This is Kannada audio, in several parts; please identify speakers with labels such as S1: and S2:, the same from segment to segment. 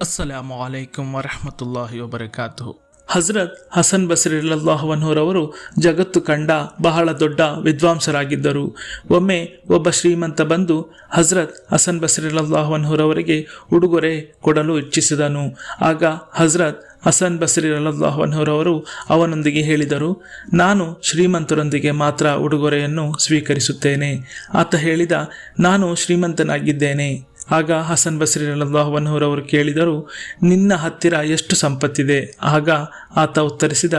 S1: ಅಸ್ಸಲಾಮು ಅಲೈಕುಂ ವರಹಮತುಲ್ಲಾಹಿ ವಬರಕಾತು ಹಜರತ್ ಹಸನ್ ಬಸರಿಲ್ಲಾಹವನ್ಹೂರವರು ಜಗತ್ತು ಕಂಡ ಬಹಳ ದೊಡ್ಡ ವಿದ್ವಾಂಸರಾಗಿದ್ದರು ಒಮ್ಮೆ ಒಬ್ಬ ಶ್ರೀಮಂತ ಬಂದು ಹಜರತ್ ಹಸನ್ ಬಸರಿಲ್ಲಾಹವನ್ಹೂರವರಿಗೆ ಉಡುಗೊರೆ ಕೊಡಲು ಇಚ್ಛಿಸಿದನು ಆಗ ಹಜರತ್ ಹಸನ್ ಬಸರಿ ಅಲ್ಲಾಹವನ್ಹೂರವರು ಅವನೊಂದಿಗೆ ಹೇಳಿದರು ನಾನು ಶ್ರೀಮಂತರೊಂದಿಗೆ ಮಾತ್ರ ಉಡುಗೊರೆಯನ್ನು ಸ್ವೀಕರಿಸುತ್ತೇನೆ ಆತ ಹೇಳಿದ ನಾನು ಶ್ರೀಮಂತನಾಗಿದ್ದೇನೆ ಆಗ ಹಸನ್ ಬಸ್ರಿ ಅಲ್ಲಾಹವನ್ಹೂರವರು ಕೇಳಿದರು, ನಿನ್ನ ಹತ್ತಿರ ಎಷ್ಟು ಸಂಪತ್ತಿದೆ? ಆಗ ಆತ ಉತ್ತರಿಸಿದ,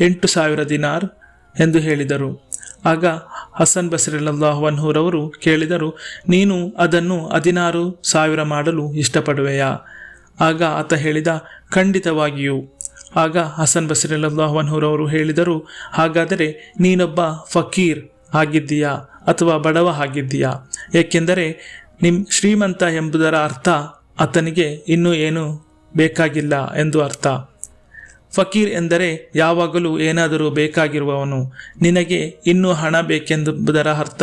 S1: ಎಂಟು ಸಾವಿರ ದಿನಾರ್ ಎಂದು ಹೇಳಿದರು. ಆಗ ಹಸನ್ ಬಸ್ರಿ ಅಲ್ಲಾಹವನ್ಹೂರವರು ಕೇಳಿದರು, ನೀನು ಅದನ್ನು ಹದಿನಾರು ಸಾವಿರ ಮಾಡಲು ಇಷ್ಟಪಡುವೆಯಾ? ಆಗ ಆತ ಹೇಳಿದ, ಖಂಡಿತವಾಗಿಯೂ. ಆಗ ಹಸನ್ ಬಸ್ರಿ ಅಲ್ಲಾಹವನ್ಹೂರವರು ಹೇಳಿದರು, ಹಾಗಾದರೆ ನೀನೊಬ್ಬ ಫಕೀರ್ ಆಗಿದ್ದೀಯಾ ಅಥವಾ ಬಡವ ಆಗಿದ್ದೀಯಾ? ಏಕೆಂದರೆ ನಿಮ್ ಶ್ರೀಮಂತ ಎಂಬುದರ ಅರ್ಥ ಆತನಿಗೆ ಇನ್ನೂ ಏನು ಬೇಕಾಗಿಲ್ಲ ಎಂದು ಅರ್ಥ. ಫಕೀರ್ ಎಂದರೆ ಯಾವಾಗಲೂ ಏನಾದರೂ ಬೇಕಾಗಿರುವವನು. ನಿನಗೆ ಇನ್ನೂ ಹಣ ಬೇಕೆಂಬುದರ ಅರ್ಥ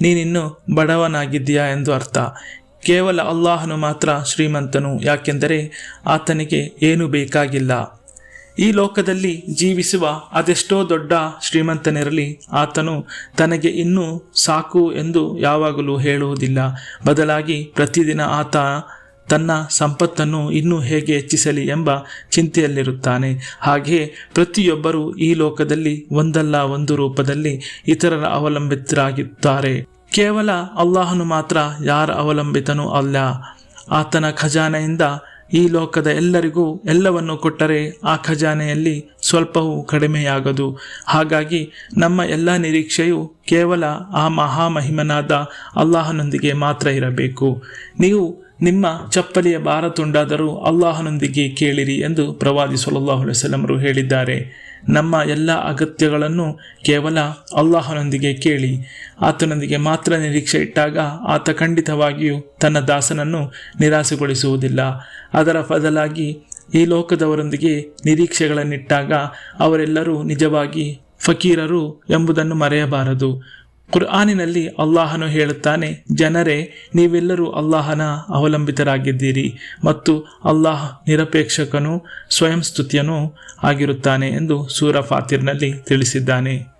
S1: ನೀನಿನ್ನೂ ಬಡವನಾಗಿದ್ದೀಯಾ ಎಂದು ಅರ್ಥ. ಕೇವಲ ಅಲ್ಲಾಹನು ಮಾತ್ರ ಶ್ರೀಮಂತನು, ಯಾಕೆಂದರೆ ಆತನಿಗೆ ಏನು ಬೇಕಾಗಿಲ್ಲ. ಈ ಲೋಕದಲ್ಲಿ ಜೀವಿಸುವ ಅದೆಷ್ಟೋ ದೊಡ್ಡ ಶ್ರೀಮಂತನಿರಲಿ, ಆತನು ತನಗೆ ಇನ್ನೂ ಸಾಕು ಎಂದು ಯಾವಾಗಲೂ ಹೇಳುವುದಿಲ್ಲ. ಬದಲಾಗಿ ಪ್ರತಿದಿನ ಆತ ತನ್ನ ಸಂಪತ್ತನ್ನು ಇನ್ನೂ ಹೇಗೆ ಹೆಚ್ಚಿಸಲಿ ಎಂಬ ಚಿಂತೆಯಲ್ಲಿರುತ್ತಾನೆ. ಹಾಗೆಯೇ ಪ್ರತಿಯೊಬ್ಬರೂ ಈ ಲೋಕದಲ್ಲಿ ಒಂದಲ್ಲ ಒಂದು ರೂಪದಲ್ಲಿ ಇತರರ ಅವಲಂಬಿತರಾಗಿದ್ದಾರೆ. ಕೇವಲ ಅಲ್ಲಾಹನು ಮಾತ್ರ ಯಾರ ಅವಲಂಬಿತನೂ ಅಲ್ಲ. ಆತನ ಖಜಾನೆಯಿಂದ ಈ ಲೋಕದ ಎಲ್ಲರಿಗೂ ಎಲ್ಲವನ್ನು ಕೊಟ್ಟರೆ ಆ ಖಜಾನೆಯಲ್ಲಿ ಸ್ವಲ್ಪವೂ ಕಡಿಮೆಯಾಗದು. ಹಾಗಾಗಿ ನಮ್ಮ ಎಲ್ಲ ನಿರೀಕ್ಷೆಯು ಕೇವಲ ಆ ಮಹಾಮಹಿಮನಾದ ಅಲ್ಲಾಹನೊಂದಿಗೆ ಮಾತ್ರ ಇರಬೇಕು. ನೀವು ನಿಮ್ಮ ಚಪ್ಪಲಿಯ ಭಾರ ತುಂಡಾದರೂ ಅಲ್ಲಾಹನೊಂದಿಗೆ ಕೇಳಿರಿ ಎಂದು ಪ್ರವಾದಿ ಸೊಲಲ್ಲಾಹು ವಸಲಮರು ಹೇಳಿದ್ದಾರೆ. ನಮ್ಮ ಎಲ್ಲ ಅಗತ್ಯಗಳನ್ನು ಕೇವಲ ಅಲ್ಲಾಹನೊಂದಿಗೆ ಕೇಳಿ. ಆತನೊಂದಿಗೆ ಮಾತ್ರ ನಿರೀಕ್ಷೆ ಇಟ್ಟಾಗ ಆತ ಖಂಡಿತವಾಗಿಯೂ ತನ್ನ ದಾಸನನ್ನು ನಿರಾಸೆಗೊಳಿಸುವುದಿಲ್ಲ. ಅದರ ಬದಲಾಗಿ ಈ ಲೋಕದವರೊಂದಿಗೆ ನಿರೀಕ್ಷೆಗಳನ್ನಿಟ್ಟಾಗ ಅವರೆಲ್ಲರೂ ನಿಜವಾಗಿ ಫಕೀರರು ಎಂಬುದನ್ನು ಮರೆಯಬಾರದು. ಕುರ್ಆನಿನಲ್ಲಿ ಅಲ್ಲಾಹನು ಹೇಳುತ್ತಾನೆ, ಜನರೇ, ನೀವೆಲ್ಲರೂ ಅಲ್ಲಾಹನ ಅವಲಂಬಿತರಾಗಿದ್ದೀರಿ ಮತ್ತು ಅಲ್ಲಾಹ್ ನಿರಪೇಕ್ಷಕನೂ ಸ್ವಯಂ ಸ್ತುತಿಯನೂ ಆಗಿರುತ್ತಾನೆ ಎಂದು ಸೂರ ಫಾತಿರ್ನಲ್ಲಿ ತಿಳಿಸಿದ್ದಾನೆ.